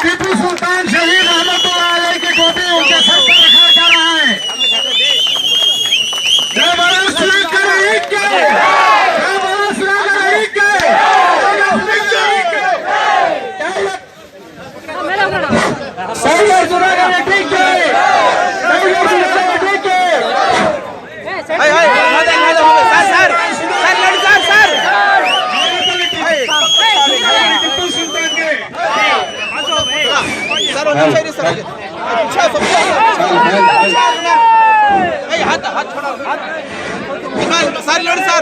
别别说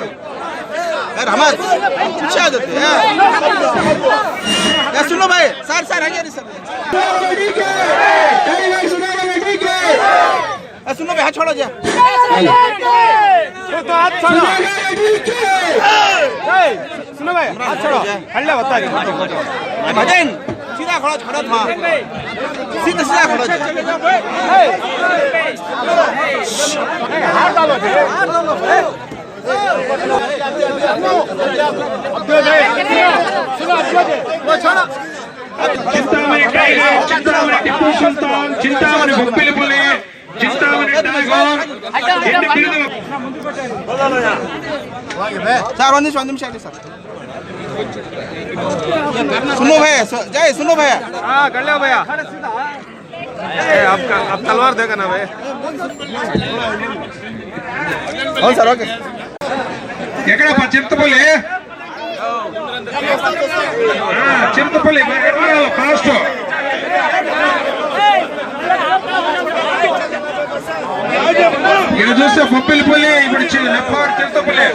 غيره غير احمد شهادة يا سنو باي صار صار هنجي نسال يا سنو باي هتشولو جا تو هات شولو سنو باي هات شولو هلا بتاعي بعدين سيدا خلاص خلاص ما سيدا سيدا خلاص هات سر سنشن جے سنو بھیا کر لیا بھیا آپ تلوار دے گا نا بھائی۔ ہاں، سر اوکے۔ ఎక్కడ చింతపల్లి? చింతపల్లి కాస్ట్ ఇక్కడ చూస్తే పొప్పిలి పుల్లి ఇప్పుడు చింతపల్లి.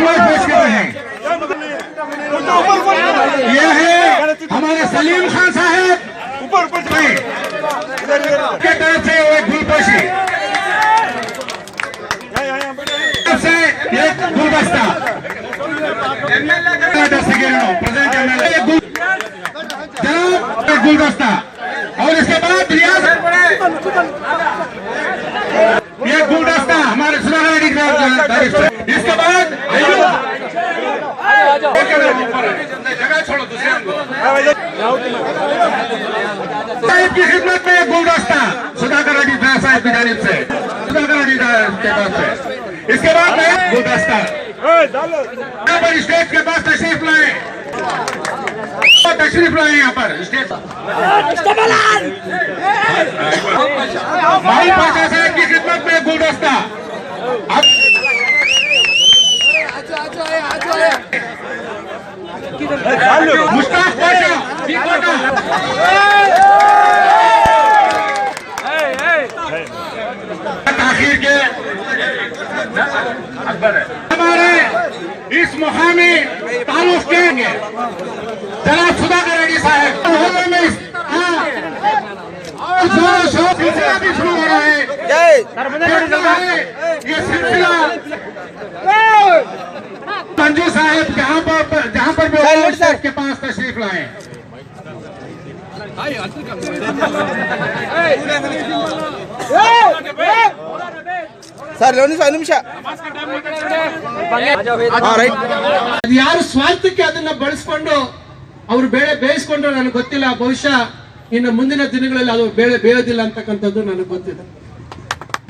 لاکھ بیچتے ہیں یہ ہے ہمارے سلیم خان صاحب۔ کے طرف سے ایک گلپشی سے ایک گلدستہ پر اسٹیج کے پاس تشریف لائیں تشریف لائیں یہاں پر۔ اسٹیج بھائی صاحب کی خدمت میں گلدستہ۔ مشتاق جی تاخیر کے اکبر ہے اس مقامی تعلق کریں گے جناب خدا کریڈی صاحب۔ ہاں۔ بھی جی۔ صاحب جہاں پر جہاں پر بھی کے پاس تشریف لائیں ಸರ್ ಒಂದು ನಿಮಿಷ ರೈಟ್ ಅದು ಯಾರು ಸ್ವಾರ್ಥಕ್ಕೆ ಅದನ್ನ ಬಳಸ್ಕೊಂಡು ಅವ್ರು ಬೇಳೆ ಬೇಯಿಸ್ಕೊಂಡ್ರೆ ನನಗೆ ಗೊತ್ತಿಲ್ಲ. ಬಹುಶಃ ಇನ್ನು ಮುಂದಿನ ದಿನಗಳಲ್ಲಿ ಅದು ಬೇಳೆ ಬೇಯೋದಿಲ್ಲ ಅಂತಕ್ಕಂಥದ್ದು ನನಗೆ ಗೊತ್ತಿದೆ.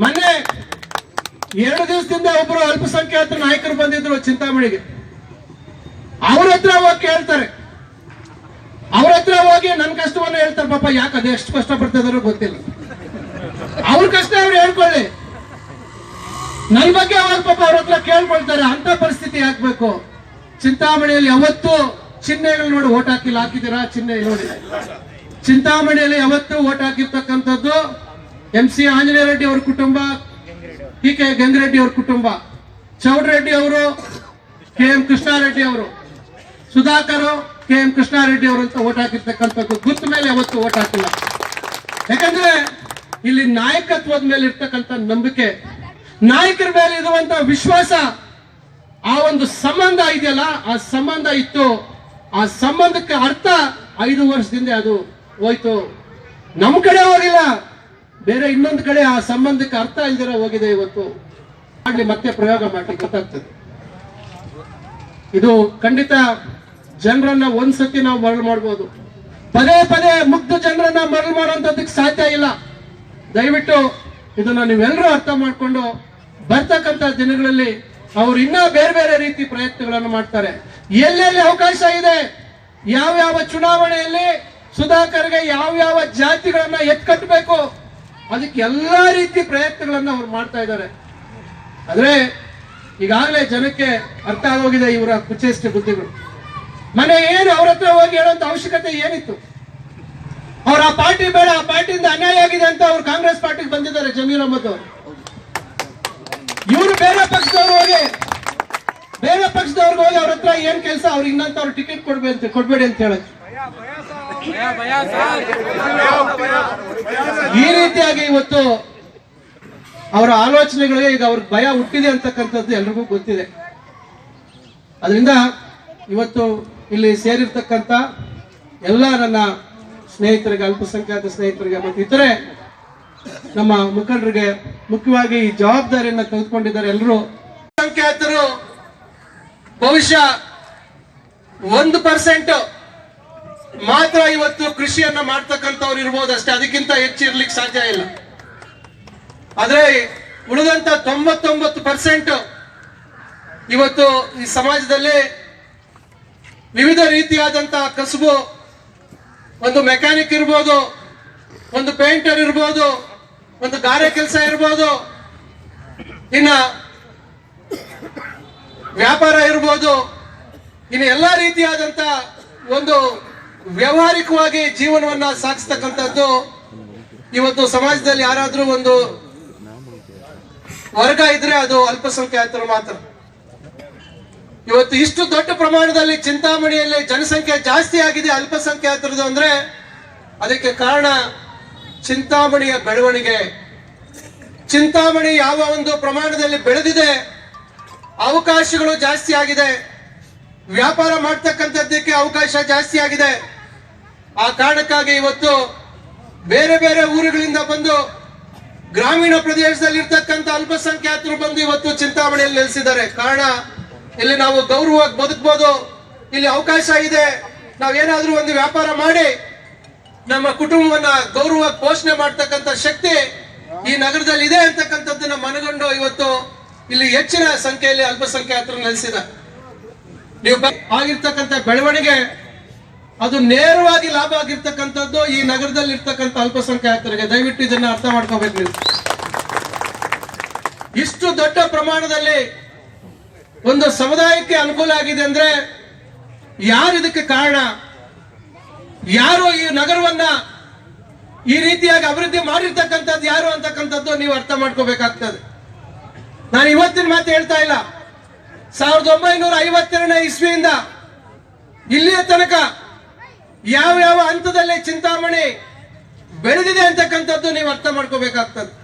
ಮೊನ್ನೆ ಎರಡು ದಿವಸದಿಂದ ಒಬ್ಬರು ಅಲ್ಪಸಂಖ್ಯಾತ ನಾಯಕರು ಬಂದಿದ್ರು ಚಿಂತಾಮಣಿಗೆ. ಅವ್ರ ಹತ್ರ ಹೋಗಿ ಕೇಳ್ತಾರೆ. ಅವ್ರ ಹತ್ರ ಹೋಗಿ ನನ್ನ ಕಷ್ಟವನ್ನು ಹೇಳ್ತಾರೆ. ಪಾಪ ಯಾಕೆ ಅದು ಎಷ್ಟು ಕಷ್ಟ ಪಡ್ತಿದಾರೋ ಗೊತ್ತಿಲ್ಲ. ಅವ್ರ ಕಷ್ಟ ಅವ್ರು ಹೇಳ್ಕೊಳ್ಳಿ. ನನ್ ಬಗ್ಗೆ ಅವಾಗ ಪಾಪ ಅವ್ರ ಹತ್ರ ಕೇಳ್ಕೊಳ್ತಾರೆ, ಅಂತ ಪರಿಸ್ಥಿತಿ ಆಗ್ಬೇಕು. ಚಿಂತಾಮಣಿಯಲ್ಲಿ ಯಾವತ್ತು ಚಿಹ್ನೆಗಳು ನೋಡಿ ಓಟ್ ಹಾಕಿಲ್ಲ. ಹಾಕಿದ್ದೀರಾ? ಚಿಹ್ನೆ ನೋಡಿ. ಚಿಂತಾಮಣಿಯಲ್ಲಿ ಯಾವತ್ತು ಓಟ್ ಹಾಕಿರ್ತಕ್ಕಂಥದ್ದು ಎಂ ಸಿ ಆಂಜನೇಯ ರೆಡ್ಡಿ ಅವ್ರ ಕುಟುಂಬ ಟಿ ಕೆ ಗಂಗರೆಡ್ಡಿ ಅವ್ರ ಕುಟುಂಬ. ಚೌಡ್ರೆಡ್ಡಿ ಅವರು ಕೆ ಎಂ ಕೃಷ್ಣಾರೆಡ್ಡಿ ಅವರು. ಸುಧಾಕರ್ ಕೆ ಎಂ ಕೃಷ್ಣಾರೆಡ್ಡಿ ಅವರು ಅಂತ ಓಟ್ ಹಾಕಿರ್ತಕ್ಕಂಥದ್ದು ಗುತ್ತ ಮೇಲೆ ಯಾವತ್ತು ಓಟ್ ಹಾಕಿಲ್ಲ. ಯಾಕಂದ್ರೆ ಇಲ್ಲಿ ನಾಯಕತ್ವದ ಮೇಲೆ ಇರ್ತಕ್ಕಂಥ ನಂಬಿಕೆ ನಾಯಕರ ಮೇಲೆ ಇರುವಂತ ವಿಶ್ವಾಸ, ಆ ಒಂದು ಸಂಬಂಧ ಇದೆಯಲ್ಲ, ಆ ಸಂಬಂಧ ಇತ್ತು. ಆ ಸಂಬಂಧಕ್ಕೆ ಅರ್ಥ ಐದು ವರ್ಷದಿಂದ ಅದು ಹೋಯ್ತು. ನಮ್ಮ ಕಡೆ ಹೋಗಿಲ್ಲ. ಬೇರೆ ಇನ್ನೊಂದು ಕಡೆ ಆ ಸಂಬಂಧಕ್ಕೆ ಅರ್ಥ ಇಲ್ದಿರ ಹೋಗಿದೆ ಇವತ್ತು. ಮಾಡಲಿ ಮತ್ತೆ ಪ್ರಯೋಗ ಮಾಡಿ ಗೊತ್ತಾಗ್ತದೆ. ಇದು ಖಂಡಿತ ಜನರನ್ನ ಒಂದ್ಸತಿ ನಾವು ಮರಳು ಮಾಡ್ಬೋದು. ಪದೇ ಪದೇ ಮುಗ್ಧ ಜನರನ್ನ ಮರಳು ಮಾಡುವಂತದಕ್ಕೆ ಸಾಧ್ಯ ಇಲ್ಲ. ದಯವಿಟ್ಟು ಇದನ್ನ ನೀವೆಲ್ಲರೂ ಅರ್ಥ ಮಾಡ್ಕೊಂಡು ಬರ್ತಕ್ಕಂತ ದಿನಗಳಲ್ಲಿ ಅವರು ಇನ್ನೂ ಬೇರೆ ಬೇರೆ ರೀತಿ ಪ್ರಯತ್ನಗಳನ್ನು ಮಾಡ್ತಾರೆ. ಎಲ್ಲೆಲ್ಲಿ ಅವಕಾಶ ಇದೆ? ಯಾವ ಯಾವ ಚುನಾವಣೆಯಲ್ಲಿ ಸುಧಾಕರ್ಗೆ ಯಾವ ಯಾವ ಜಾತಿಗಳನ್ನ ಎತ್ಕಟ್ಟಬೇಕು ಅದಕ್ಕೆ ಎಲ್ಲಾ ರೀತಿ ಪ್ರಯತ್ನಗಳನ್ನ ಅವ್ರು ಮಾಡ್ತಾ ಇದ್ದಾರೆ. ಆದ್ರೆ ಈಗಾಗಲೇ ಜನಕ್ಕೆ ಅರ್ಥ ಆಗೋಗಿದೆ ಇವರ ಕುಚೇಷ್ಟ ಬುದ್ಧಿಗಳು. ಮನೆ ಏನು ಅವ್ರ ಹತ್ರ ಹೋಗಿ ಹೇಳೋಂತ ಅವಶ್ಯಕತೆ ಏನಿತ್ತು? ಅವ್ರ ಆ ಪಾರ್ಟಿ ಬೇಡ, ಆ ಪಾರ್ಟಿಯಿಂದ ಅನ್ಯಾಯ ಆಗಿದೆ ಅಂತ ಅವ್ರು ಕಾಂಗ್ರೆಸ್ ಪಾರ್ಟಿಗೆ ಬಂದಿದ್ದಾರೆ ಜಮೀರ್ ಅಹಮದ್ ಅವರು. ಇವರು ಬೇರೆ ಪಕ್ಷದವ್ರು ಹೋಗಿ, ಬೇರೆ ಪಕ್ಷದವ್ರಿಗೆ ಹೋಗಿ ಅವ್ರ ಹತ್ರ ಏನ್ ಕೆಲಸ, ಅವ್ರಿಗೆ ಇನ್ನಂತ ಅವ್ರು ಟಿಕೆಟ್ ಕೊಡ್ಬೇಡಿ ಅಂತ ಕೊಡ್ಬೇಡಿ ಅಂತ ಹೇಳಿ. ಈ ರೀತಿಯಾಗಿ ಇವತ್ತು ಅವರ ಆಲೋಚನೆಗಳಿಗೆ ಈಗ ಅವ್ರ ಭಯ ಹುಟ್ಟಿದೆ ಅಂತಕ್ಕಂಥದ್ದು ಎಲ್ರಿಗೂ ಗೊತ್ತಿದೆ. ಅದರಿಂದ ಇವತ್ತು ಇಲ್ಲಿ ಸೇರಿರ್ತಕ್ಕಂಥ ಎಲ್ಲ ನನ್ನ ಸ್ನೇಹಿತರಿಗೆ, ಅಲ್ಪಸಂಖ್ಯಾತ ಸ್ನೇಹಿತರಿಗೆ ಮತ್ತು ಇತರೆ ನಮ್ಮ ಮುಖಂಡರಿಗೆ ಮುಖ್ಯವಾಗಿ ಈ ಜವಾಬ್ದಾರಿಯನ್ನು ತೆಗೆದುಕೊಂಡಿದ್ದಾರೆ ಎಲ್ಲರೂ. ಸಂಖ್ಯಾತರು ಬಹುಶಃ ಒಂದು ಪರ್ಸೆಂಟ್ ಮಾತ್ರ ಇವತ್ತು ಕೃಷಿಯನ್ನ ಮಾಡ್ತಕ್ಕಂಥವ್ರು ಇರ್ಬೋದು ಅಷ್ಟೇ. ಅದಕ್ಕಿಂತ ಹೆಚ್ಚು ಇರ್ಲಿಕ್ಕೆ ಸಾಧ್ಯ ಇಲ್ಲ. ಆದ್ರೆ ಉಳಿದಂತ ತೊಂಬತ್ತೊಂಬತ್ತು ಪರ್ಸೆಂಟ್ ಇವತ್ತು ಈ ಸಮಾಜದಲ್ಲಿ ವಿವಿಧ ರೀತಿಯಾದಂತಹ ಕಸುಬು, ಒಂದು ಮೆಕ್ಯಾನಿಕ್ ಇರ್ಬೋದು, ಒಂದು ಪೇಂಟರ್ ಇರ್ಬೋದು ಒಂದು ಗಾರೆ ಕೆಲಸ ಇರ್ಬೋದು. ಇನ್ನ ವ್ಯಾಪಾರ ಇರ್ಬೋದು. ಇನ್ನು ಎಲ್ಲಾ ರೀತಿಯಾದಂತ ಒಂದು ವ್ಯಾವಹಾರಿಕವಾಗಿ ಜೀವನವನ್ನ ಸಾಗಿಸ್ತಕ್ಕಂಥದ್ದು ಇವತ್ತು ಸಮಾಜದಲ್ಲಿ ಯಾರಾದ್ರೂ ಒಂದು ವರ್ಗ ಇದ್ರೆ ಅದು ಅಲ್ಪಸಂಖ್ಯಾತರು ಮಾತ್ರ. ಇವತ್ತು ಇಷ್ಟು ದೊಡ್ಡ ಪ್ರಮಾಣದಲ್ಲಿ ಚಿಂತಾಮಣಿಯಲ್ಲಿ ಜನಸಂಖ್ಯೆ ಜಾಸ್ತಿ ಆಗಿದೆ ಅಲ್ಪಸಂಖ್ಯಾತರದು ಅಂದ್ರೆ ಅದಕ್ಕೆ ಕಾರಣ ಚಿಂತಾಮಣಿಯ ಬೆಳವಣಿಗೆ. ಚಿಂತಾಮಣಿ ಯಾವ ಒಂದು ಪ್ರಮಾಣದಲ್ಲಿ ಬೆಳೆದಿದೆ, ಅವಕಾಶಗಳು ಜಾಸ್ತಿ ಆಗಿದೆ. ವ್ಯಾಪಾರ ಮಾಡ್ತಕ್ಕಂಥದ್ದಕ್ಕೆ ಅವಕಾಶ ಜಾಸ್ತಿ ಆಗಿದೆ. ಆ ಕಾರಣಕ್ಕಾಗಿ ಇವತ್ತು ಬೇರೆ ಬೇರೆ ಊರುಗಳಿಂದ ಬಂದು ಗ್ರಾಮೀಣ ಪ್ರದೇಶದಲ್ಲಿ ಇರ್ತಕ್ಕಂಥ ಅಲ್ಪಸಂಖ್ಯಾತರು ಬಂದು ಇವತ್ತು ಚಿಂತಾಮಣಿಯಲ್ಲಿ ನೆಲೆಸಿದ್ದಾರೆ. ಕಾರಣ, ಇಲ್ಲಿ ನಾವು ಗೌರವವಾಗಿ ಬದುಕ್ಬೋದು. ಇಲ್ಲಿ ಅವಕಾಶ ಇದೆ. ನಾವೇನಾದ್ರೂ ಒಂದು ವ್ಯಾಪಾರ ಮಾಡಿ ನಮ್ಮ ಕುಟುಂಬವನ್ನ ಗೌರವ ಪೋಷಣೆ ಮಾಡ್ತಕ್ಕಂಥ ಶಕ್ತಿ ಈ ನಗರದಲ್ಲಿ ಇದೆ ಅಂತಕ್ಕಂಥದ್ದನ್ನ ಮನಗಂಡು ಇವತ್ತು ಇಲ್ಲಿ ಹೆಚ್ಚಿನ ಸಂಖ್ಯೆಯಲ್ಲಿ ಅಲ್ಪಸಂಖ್ಯಾತರು ನೆಲೆಸಿದ ನೀವು ಆಗಿರ್ತಕ್ಕಂಥ ಬೆಳವಣಿಗೆ, ಅದು ನೇರವಾಗಿ ಲಾಭ ಆಗಿರ್ತಕ್ಕಂಥದ್ದು ಈ ನಗರದಲ್ಲಿ ಇರ್ತಕ್ಕಂಥ ಅಲ್ಪಸಂಖ್ಯಾತರಿಗೆ. ದಯವಿಟ್ಟು ಇದನ್ನ ಅರ್ಥ ಮಾಡ್ಕೋಬೇಕು ನೀವು. ಇಷ್ಟು ದೊಡ್ಡ ಪ್ರಮಾಣದಲ್ಲಿ ಒಂದು ಸಮುದಾಯಕ್ಕೆ ಅನುಕೂಲ ಆಗಿದೆ ಅಂದ್ರೆ ಯಾರು ಇದಕ್ಕೆ ಕಾರಣ? ಯಾರು ಈ ನಗರವನ್ನ ಈ ರೀತಿಯಾಗಿ ಅಭಿವೃದ್ಧಿ ಮಾಡಿರ್ತಕ್ಕಂಥದ್ದು ಯಾರು ಅಂತಕ್ಕಂಥದ್ದು ನೀವು ಅರ್ಥ ಮಾಡ್ಕೋಬೇಕಾಗ್ತದೆ. ನಾನು ಇವತ್ತಿನ ಮಾತು ಹೇಳ್ತಾ ಇಲ್ಲ. ಸಾವಿರದ ಒಂಬೈನೂರ ಐವತ್ತೆರಡನೇ ಇಸ್ವಿಯಿಂದ ಇಲ್ಲಿಯ ತನಕ ಯಾವ ಯಾವ ಹಂತದಲ್ಲಿ ಚಿಂತಾಮಣಿ ಬೆಳೆದಿದೆ ಅಂತಕ್ಕಂಥದ್ದು ನೀವು ಅರ್ಥ ಮಾಡ್ಕೋಬೇಕಾಗ್ತದೆ.